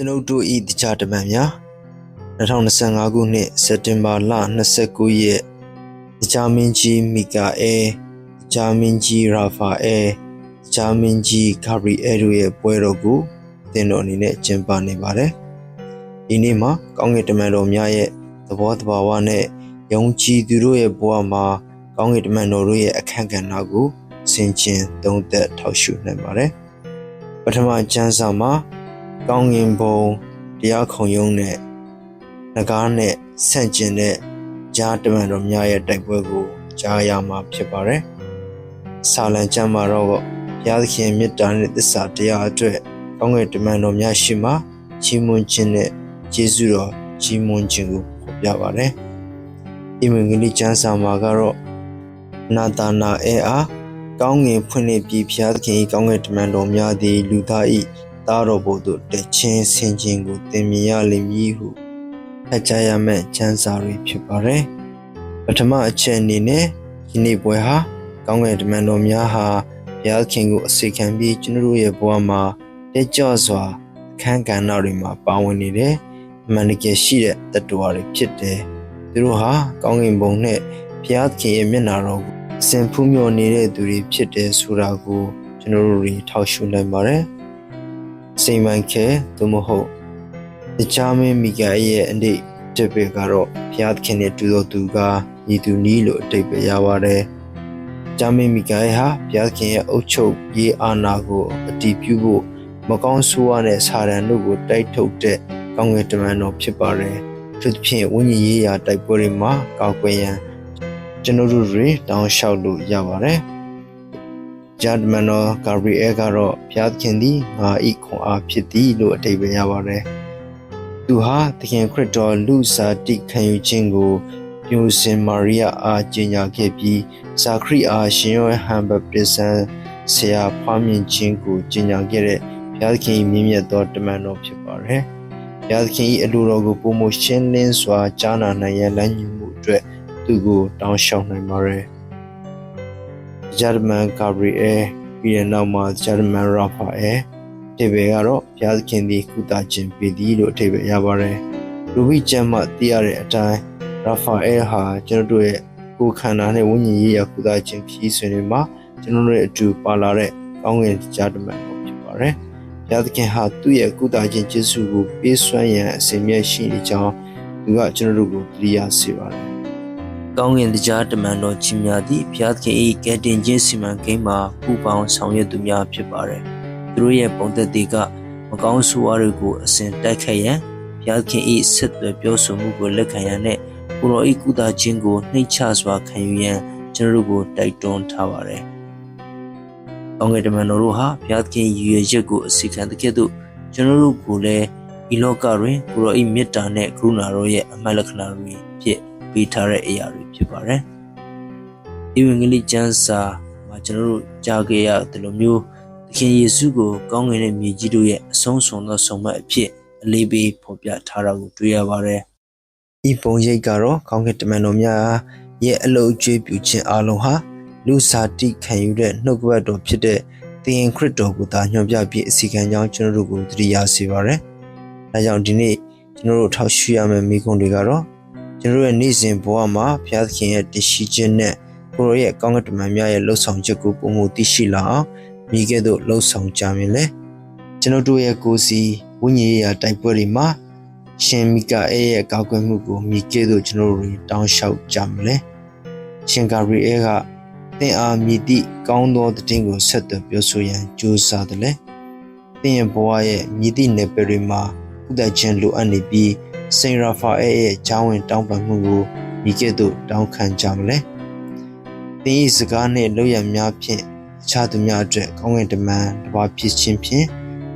ကျွန်ုပ်တို့ဤတရားဓမ္မများ2025ခုနှစ်စက်တင်ဘာလ29ရက်တရားမင်းကြီးမီကာအဲတရားမင်းကြီးရာဖာအဲတရားမင်းကြီးဂါဘရီအဲတို့ရဲ့ပွဲတော်ကိုသင်တော်အနေနဲ့ကျင်းပနေပါတယ်ဒီနေ့မှာကောင်းကင်တမန်တော်များရဲ့သဘောတဘာဝနဲ့ယုံကြည်သူတို့ရဲ့ဘဝမှာကောင်းကင်တမန်တော်တို့ရဲ့အခန့်ကဏ္ဍကိုဆင်ခြင်သုံးသပ်ထောက်ရှုနိုင်ပါတယ်ပထမကျမ်းစာမှာ ကောင်းကင်ဘုံတရားခုံရုံးနဲ့ငကားနဲ့ဆန့်ကျင်တဲ့ဂျားတမန်တော်များရဲ့တိုက်ပွဲကိုကြားရမှာဖြစ်ပါတယ်။စာလံကျမ်းမှာတော့ဘုရားသခင်မေတ္တာနဲ့သစ္စာတရားအတွက်ကောင်းကင်တမန်တော်များရှိမှချီးမွမ်းခြင်းနဲ့ကျေးဇူးတော်ချီးမွမ်းခြင်းကိုဖော်ပြပါတယ်။အင်္ဂလိပ်ကျမ်းစာမှာကတော့နာတာနာအဲအားကောင်းငင်ဖွင့်လှစ်ပြီးဘုရားသခင်၏ကောင်းကင်တမန်တော်များသည်လူသား၏ သားတော်ဘုသို့တချင်းဆင်ခြင်းကိုသင်မြင်ရလိမ့်မည်ဟုဖတ်ကြားရမယ့်ကျမ်းစာတွေဖြစ်ပါတယ်။ပထမအချက်အနေနဲ့ဒီနေ့ပွဲဟာကောင်းကင်တမန်တော်များဟာဘုရားခင်ကိုအစေခံပြီးကျွန်တော်တို့ရဲ့ဘဝမှာတက်ကြွစွာအခန်းကဏ္ဍတွေမှာပါဝင်နေတယ်။အမှန်တကယ်ရှိတဲ့တ attva တွေဖြစ်တယ်။သူတို့ဟာကောင်းကင်ဘုံနဲ့ဘုရားခင်ရဲ့မျက်နာတော်ကိုအစဉ်ဖူးမြော်နေတဲ့သူတွေဖြစ်တယ်ဆိုတာကိုကျွန်တော်တို့တွေထောက်ရှုနိုင်ပါတယ်။ စိန်မိုင်ခဲသို့မဟုတ်တခြားမင်းမိဂါရဲ့အနိတပည့်ကတော့ဘုရားသခင်နဲ့တူတော်သူကညီသူနီးလို့အတိတ်ပဲရပါတယ်။ဂျာမင်းမိဂါဟာဘုရားသခင်ရဲ့အုပ်ချုပ်ရေးအာဏာကိုအတည်ပြုဖို့မကောင်းဆိုးရတဲ့စာရန်တို့ကိုတိုက်ထုတ်တဲ့ကောင်းကင်တမန်တော်ဖြစ်ပါတယ်။သူသဖြင့်ဝိညာဉ်ရေးရာတိုက်ပွဲတွေမှာကောက်ကွယ်ရန်ကျွန်တော်တို့တွေတောင်းလျှောက်လို့ရပါတယ်။ ဂျာဒမန်တော်ဂါဘရီအဲကတော့ဘုရားသခင်သည်ငါဤခွန်အားဖြစ်သည်လို့အတိတ်ပဲရပါတယ်။သူဟာသခင်ခရစ်တော်လူစားတိခံယူခြင်းကိုပြိုစင်မာရိယအားကျင်ညာခဲ့ပြီးဇာခရီအားရှင်ယောဟန်ဘပ်တစ်ဆန်ဆရာဖွားမြင်ခြင်းကိုကျင်ညာခဲ့တဲ့ဘုရားသခင်မြင့်မြတ်သောတမန်တော်ဖြစ်ပါတယ်။ဘုရားသခင်၏အလိုတော်ကိုပုံမရှင်းလင်းစွာကြားနာနိုင်ရန်လမ်းညွှန်မှုအတွက်သူကိုတောင်းလျှောက်နိုင်ပါတယ်။ ဂျာမန်ဂါဘရီအဲပြီးတဲ့နောက်မှာဂျာမန်ရာဖာအဲဒီဘေကတော့ဘုရားသခင်သည်ကုသခြင်းပေးသည်လို့အထိပ္ပယ်ရပါတယ်။လူဝိကျမ်းမှသိရတဲ့အတိုင်းရာဖာအဲဟာကျွန်တော်တို့ရဲ့ကိုယ်ခန္ဓာနဲ့ဝိညာဉ်ရေးရာကုသခြင်းခီးဆွေတွေမှာကျွန်တော်တို့ရဲ့အတူပါလာတဲ့ကောင်းကင်ဂျာမန်ကိုဖြစ်ပါတယ်။ဘုရားသခင်ဟာသူ့ရဲ့ကုသခြင်းကျေးဇူးကိုပေးစွမ်းရန်အစဉ်မြဲရှိနေကြောင်းသူကကျွန်တော်တို့ကိုသတိရစေပါတယ် ကောင်းကင်တရားတမန်တော်ကြီးများသည့်ဘုရားသခင်၏ကယ်တင်ခြင်းစီမံကိန်းမှာပူပေါင်းဆောင်ရွက်သူများဖြစ်ပါတယ်။သူတို့ရဲ့ပုံသက်တွေကမကောင်းဆိုးဝါးတွေကိုအစဉ်တိုက်ခတ်ရန်ဘုရားသခင်၏ဆက်သွယ်ပြောဆိုမှုကိုလက်ခံရန်နဲ့ကိုရောဤကုသခြင်းကိုနှိမ့်ချစွာခံယူရန်ကျွန်တော်တို့ကိုတိုက်တွန်းထားပါတယ်။ကောင်းကင်တမန်တော်တို့ဟာဘုရားသခင်ရည်ရွယ်ချက်ကိုအစီခံတဲ့ကဲ့သို့ကျွန်တော်တို့ကိုလည်းဤလောကတွင်ကိုရောဤမေတ္တာနဲ့ကရုဏာတော်ရဲ့အမှတ်လက္ခဏာတွေဖြစ် ပေးထားတဲ့အရာတွေဖြစ်ပါတယ်။ဒီဝင်ကလေးကျမ်းစာမှာကျွန်တော်တို့ကြားခဲ့ရတယ်လို့မျိုးသခင်ယေရှုကိုကောင်းကင်ရဲ့မြေကြီးတို့ရဲ့အဆုံးစွန်သောဆုံးမအဖြစ်အလေးပေးဖော်ပြထားတာကိုတွေ့ရပါတယ်။ဤပုံရိပ်ကတော့ကောင်းကင်တမန်တော်များရဲ့အလုတ်ကျွေးပြုခြင်းအလုံးဟာလူစားတိခံယူတဲ့နှုတ်ကပတ်တော်ဖြစ်တဲ့သင်ခရစ်တော်ကိုသာညွှန်ပြပြီးအစီကံကြောင်းကျွန်တော်တို့ကိုသတိရစေပါရယ်။ဒါကြောင့်ဒီနေ့ကျွန်တော်တို့ထောက်ရှုရမယ့်မိကုံတွေကတော့ ကျွန်တော်ရဲ့နေ့စဉ်ဘဝမှာဘုရားသခင်ရဲ့တရှိခြင်းနဲ့ကိုရောရဲ့ကောင်းကင်တမန်များရဲ့လှုပ်ဆောင်ချက်ကိုပုံမှုသိရှိလာအောင်မိခဲ့သို့လှုပ်ဆောင်ကြမည်လေကျွန်တော်တို့ရဲ့ကိုယ်စီဝိညာဉ်ရေးရာတိုက်ပွဲတွေမှာရှင်မိကာအဲရဲ့ကောက်ကွယ်မှုကိုမိခဲ့သို့ကျွန်တော်တို့တောင်းလျှောက်ကြမည်လေရှင်ဂါဘရီအဲကသင်အားမြည်သည့်ကောင်းသောတည်င်းကိုဆက်သွယ်ပြောဆိုရန်ကြိုးစားတယ်လေသင်ရဲ့ဘဝရဲ့မြည်သည့်နယ်ပယ်တွေမှာဥဒ္ဒချင်းလိုအပ်နေပြီး စိန်ရာဖာအဲရဲ့ဂျောင်းဝင်တောင်းပန်မှုကိုမိကဲ့သို့တောင်းခံကြမလဲ။သင်၏စကားနှင့်လောက်ရများဖြင့်အခြားသူများအတွက်ကောင်းကင်တမန်တစ်ပါးဖြစ်ခြင်းဖြင့်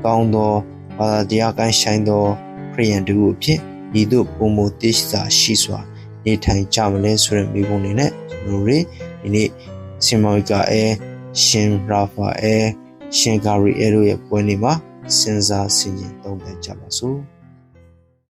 ကောင်းသောဘာသာတရားကိုင်းဆိုင်သောခရိယန်တို့အဖြစ်ဤသို့ပုံမတိစာရှိစွာနေထိုင်ကြမလဲဆိုတဲ့မိဘတွေနဲ့ကျွန်တော်တို့ဒီနေ့စင်မောကအဲရှင်ရာဖာအဲရှင်ဂါရီအဲတို့ရဲ့ပွဲနေမှာစဉ်းစားဆင်ခြင်သုံးသပ်ကြပါစို့